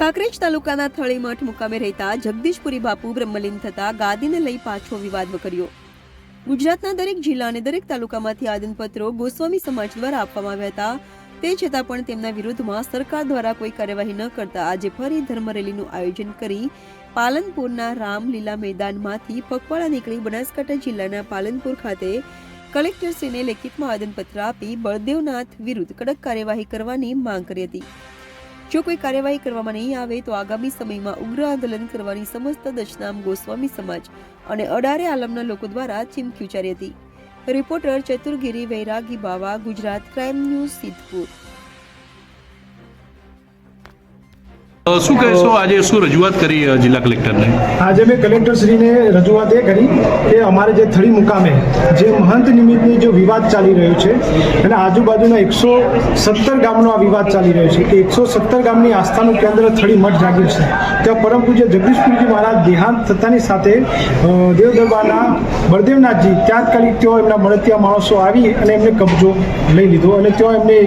કાંકરેજ તાલુકાના થળીમઠ મુકામે રહેતા જગદીશપુરી બાપુ બ્રહ્મલીન થતા ગાદીને લઈ પાછો વિવાદ કર્યો ગુજરાતના દરેક જિલ્લા અને દરેક તાલુકામાંથી આદનપત્રો ગોસ્વામી સમાજ દ્વારા આપવામાં આવ્યા હતા. તે છતાં પણ તેમના વિરોધમાં સરકાર દ્વારા કોઈ કાર્યવાહી ન કરતા આજે ફરી ધર્મ રેલીનું આયોજન કરી પાલનપુરના રામલીલા મેદાનમાંથી પગપાળા નીકળી બનાસકાંઠા જિલ્લાના પાલનપુર ખાતે કલેક્ટરશ્રીને લેખિતમાં આદનપત્ર આપી બળદેવનાથ વિરુદ્ધ કડક કાર્યવાહી કરવાની માંગ કરી હતી. જો કોઈ કાર્યવાહી કરવામાં નહીં આવે તો આગામી સમયમાં ઉગ્ર આંદોલન કરવાની સમસ્ત દશનામ ગોસ્વામી સમાજ અને અડારે આલમના લોકો દ્વારા ચીમકી ઉચ્ચારી હતી. રિપોર્ટર ચતુર્ગીરી વૈરાગી બાવા, ગુજરાત ક્રાઇમ ન્યૂઝ સિદ્ધપુર. શું કહેશો? આજે શું રજૂઆત કરી જિલ્લા કલેક્ટરને? આજે મેં કલેક્ટરશ્રીને રજૂઆત એ કરી કે અમારે જે થળી મુકામે, જે મહંત નિમિત્તની જો વિવાદ ચાલી રહ્યો છે, અને આજુબાજુના એકસો સત્તર ગામનો આ વિવાદ ચાલી રહ્યો છે, કે એકસો સત્તર ગામની આસ્થાનું કેન્દ્ર થળી મઠ જાગ્યું છે. ત્યાં પરમ પૂજ્ય જગદીશપુરજી મહારાજ દેહાંત થતાની સાથે દેવ દરબારના બળદેવનાથજી તાત્કાલિક તેઓ એમના મળતિયા માણસો આવી અને એમને કબજો લઈ લીધો. અને તેઓ એમને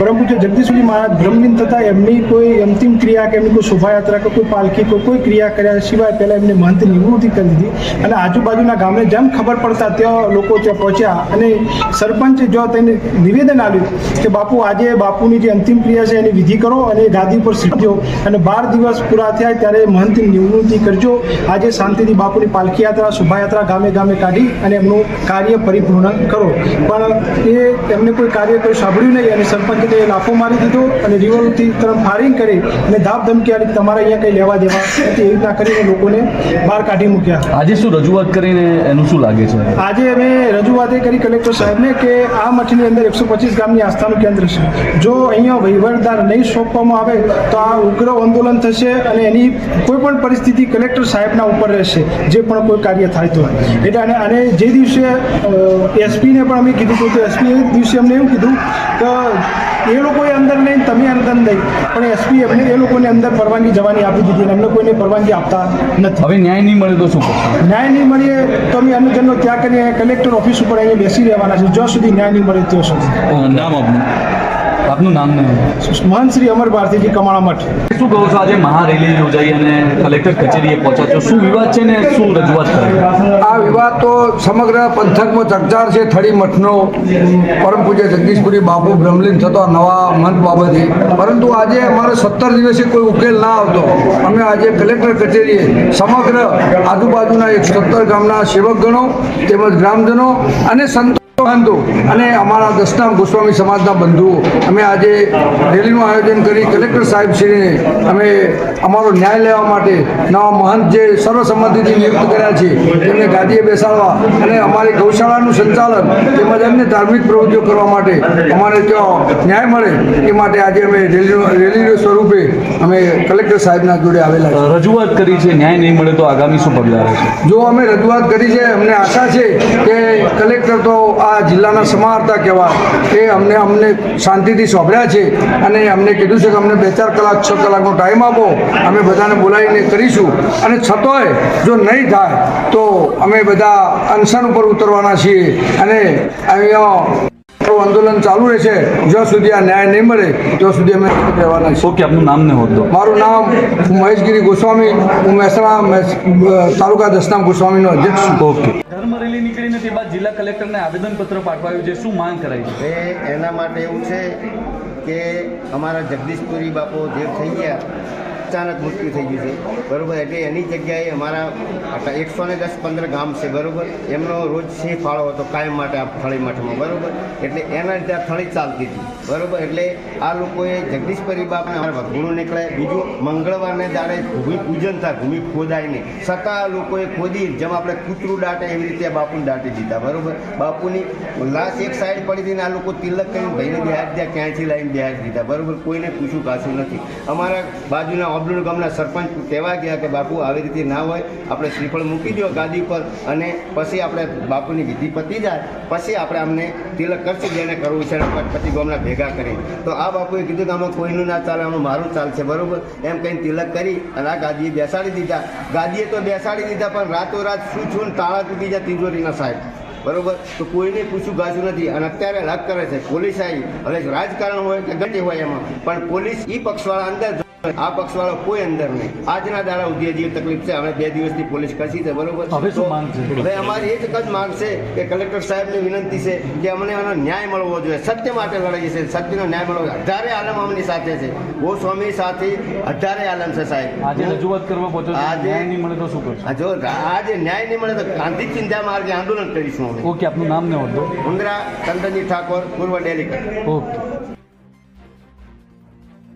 પરમ પૂજ્ય જગદીશપુરજી મહારાજ બ્રહ્મલીન થતાં એમની કોઈ અંતિમ ક્રિયા કે એમની કોઈ શોભાયાત્રા કે કોઈ પાલખી કોઈ કોઈ ક્રિયા કર્યા સિવાય પહેલાં એમને મહંત નિવૃત્તિ કરી દીધી. અને આજુબાજુના ગામને જેમ ખબર પડતા ત્યાં લોકો ત્યાં પહોંચ્યા અને સરપંચે જો તેને નિવેદન આપ્યું કે બાપુ, આજે બાપુની જે અંતિમ ક્રિયા છે એની વિધિ કરો અને ગાદી પર સીધો અને બાર દિવસ પૂરા થયા ત્યારે મહંત નિવૃત્તિ કરજો. આજે શાંતિથી બાપુની પાલખી યાત્રા શોભાયાત્રા ગામે ગામે કાઢી અને એમનું કાર્ય પરિપૂર્ણ કરો. પણ એ એમને કોઈ કાર્ય કોઈ સાંભળ્યું નહીં અને સરપંચે લાફો મારી દીધો અને રિવોલ્વરથી તરફ ફાયરિંગ કરી અને ધાપ ધમકી કે તમારે અહીંયા કંઈ લેવા દેવા નથી એવી રીતના કરીને લોકોને બહાર કાઢી મૂક્યા. આજે શું રજૂઆત કરીને એનું શું લાગે છે? આજે અમે રજૂઆત એ કરી કલેક્ટર સાહેબને કે આ મઠની અંદર એકસો પચીસ ગામની આસ્થાનું કેન્દ્ર છે. જો અહીંયા વહીવટદાર નહીં સોંપવામાં આવે તો આ ઉગ્ર આંદોલન થશે અને એની કોઈ પણ પરિસ્થિતિ કલેક્ટર સાહેબના ઉપર રહેશે જે પણ કોઈ કાર્ય થાય તો. એટલે અને અને જે દિવસે એસપીને પણ અમે કીધું હતું એસપી એ દિવસે અમને એવું કીધું કે એ લોકોએ અંદર નહીં તમે અંદર નહીં. પણ એસપી એમને એ લોકોને અંદર પરવાનગી જવાની આપી દીધી અને અમને કોઈને પરવાનગી આપતા નથી. હવે ન્યાય નહીં મળે તો શું ન્યાય નહીં મળીએ તો અમે અનુજનનો ત્યાગ કરીને કલેક્ટર ઓફિસ ઉપર અહીંયા બેસી રહેવાના છે. જ્યાં સુધી ન્યાય નહીં મળે ત્યાં સુધી. નામ આપનું. આપનું નામ ને મહંત શ્રી અમર ભારતીજી કમાણા મઠ. શું કહો છો? આજે મહારેલી યોજાઈ અને કલેક્ટર કચેરીએ પહોંચ્યા છો. શું વિવાદ છે ને શું રજૂઆત કરી? આ વિવાદ તો સમગ્ર પંથકમાં ચર્ચાર છે થળી મઠનો. પરમ પૂજ્ય જગદીશપુરી બાપુ બ્રહ્મલીન થતો નવા મંત બાબતે. પરંતુ આજે અમારે સત્તર દિવસે કોઈ ઉકેલ ના આવતો. અમે આજે કલેક્ટર કચેરીએ સમગ્ર આજુબાજુના એક સત્તર ગામના સેવકગણો તેમજ ગ્રામજનો અને સંતો બંધુ અને અમારા દસનામ ગોસ્વામી સમાજના બંધુઓ અમે આજે રેલીનું આયોજન કરી કલેક્ટર સાહેબશ્રીને અમે અમારો ન્યાય લેવા માટે નવા મહંત જે સર્વસંમતિથી નિયુક્ત કર્યા છે તેમને ગાદીએ બેસાડવા અને અમારી ગૌશાળાનું સંચાલન તેમજ અન્ય ધાર્મિક પ્રવૃત્તિઓ કરવા માટે અમારે ત્યાં ન્યાય મળે એ માટે આજે અમે રેલીનું રેલી સ્વરૂપે અમે કલેક્ટર સાહેબના જોડે આવેલા રજૂઆત કરી છે ન્યાય નહીં મળે તો આગામી શું પગલાં જો અમે રજૂઆત કરી છે અમને આશા છે કે કલેક્ટર તો આ જિલ્લાના સમાહર્તા કહેવાય. એ અમને અમને શાંતિથી સોંપડ્યા છે અને અમને કીધું છે કે અમને બે ચાર કલાક, છ કલાકનો ટાઈમ આપો. અમે બધાને બોલાવીને કરીશું. અને છતોય જો નહીં થાય, તો અમે બધા અનશન ઉપર ઉતરવાના છીએ. અને અહીંયા આંદોલન ચાલુ રહેશે જ્યાં સુધી આ ન્યાય નહીં મળે ત્યાં સુધી અમે રહેવાના છીએ. ઓકે આપનું નામ ને હોદ્દો. મારું નામ હું મહેશગીરી ગોસ્વામી હું મહેસાણા તાલુકા દસનામ ગોસ્વામીનો અધ્યક્ષ છું. ઓકે. ધર્મ રેલી નીકળીને તે બાદ જિલ્લા કલેક્ટરને આવેદનપત્ર પાઠવાયું છે. શું માંગ કરાઈ છે? એ એના માટે એવું છે કે અમારા જગદીશપુરી બાપુ જે થઈ ગયા અચાનક મૃત્યુ થઈ ગયું છે. બરાબર? એટલે એની જગ્યાએ અમારા એકસો ને દસ પંદર ગામ છે, બરાબર? એમનો રોજ સિંહ ફાળો હતો કાયમ માટે આ થળી મઠમાં બરાબર? એટલે એના રીતે આ થળી ચાલતી હતી, બરાબર? એટલે આ લોકોએ જગદીશ બાપને અમારા વઘુણું નીકળે બીજું, મંગળવારને દાડે ભૂમિ પૂજન થાય, ભૂમિ ખોદાય નહીં છતાં લોકોએ ખોદી, જેમ આપણે કૂતરું દાટે એવી રીતે બાપુને દાટી દીધા, બરાબર? બાપુની લાશ એક સાઈડ પડી હતી ને આ લોકો તિલક કરીને ભાઈને બિહાર દીધા, ક્યાંયથી લાવીને બિહાર દીધા, બરાબર? કોઈને પૂછ્યું કાશું નથી. અમારા બાજુના ઓબલુણ ગામના સરપંચ કહેવા ગયા કે બાપુ, આવી રીતે ના હોય, આપણે શ્રીફળ મૂકી દો ગાદી પર અને પછી આપણે બાપુની વિધિ પતી જાય, પછી આપણે અમને તિલક કરશે જેને કરવું છે પછી ગામના ભેગા કરી. તો આ બાપુએ કીધું કે આમાં કોઈનું ના ચાલે, આમાં મારું ચાલશે બરાબર? એમ કંઈ તિલક કરી અને આ ગાદીએ બેસાડી દીધા. ગાદીએ તો બેસાડી દીધા, પણ રાતોરાત શું છું તાળા તૂટી જાય તિજોરીના સાહેબ. બરોબર? તો કોઈને પૂછ્યું ગાજું નથી. અને અત્યારે લાગ કરે છે, પોલીસ આવી. હવે રાજકારણ હોય કે ગતિ હોય એમાં. પણ પોલીસ ઈ પક્ષવાળા અંદર આ પક્ષવાળો કોઈ અંદર નહીં. આજના દાડા સુધી હજી તકલીફ છે. હવે બે દિવસથી પોલીસ કસી છે બરોબર? હવે અમારી એક જ માંગ છે કે કલેક્ટર સાહેબને વિનંતી છે કે અમને આનો ન્યાય મળવો જોઈએ. સત્ય માટે લડાઈ છે. સત્યનો ન્યાય મળવો. અઢારે આલમ અમની સાથે છે. ગોસ્વામી સાથે અઢારે આલમ છે સાહેબ. આજે રજૂઆત કરવા પહોંચો આજે- ન્યાય નહીં મળે તો શું કરશો? જો આજે ન્યાય નહીં મળે તો ગાંધી ચિંતા માર્ગે આંદોલન કરીશું અમે. ઓકે આપનું નામ ને હોદ્દો ઉંદરા ચંદનજી ઠાકોર પૂર્વ ડેલીગેટ ઓકે.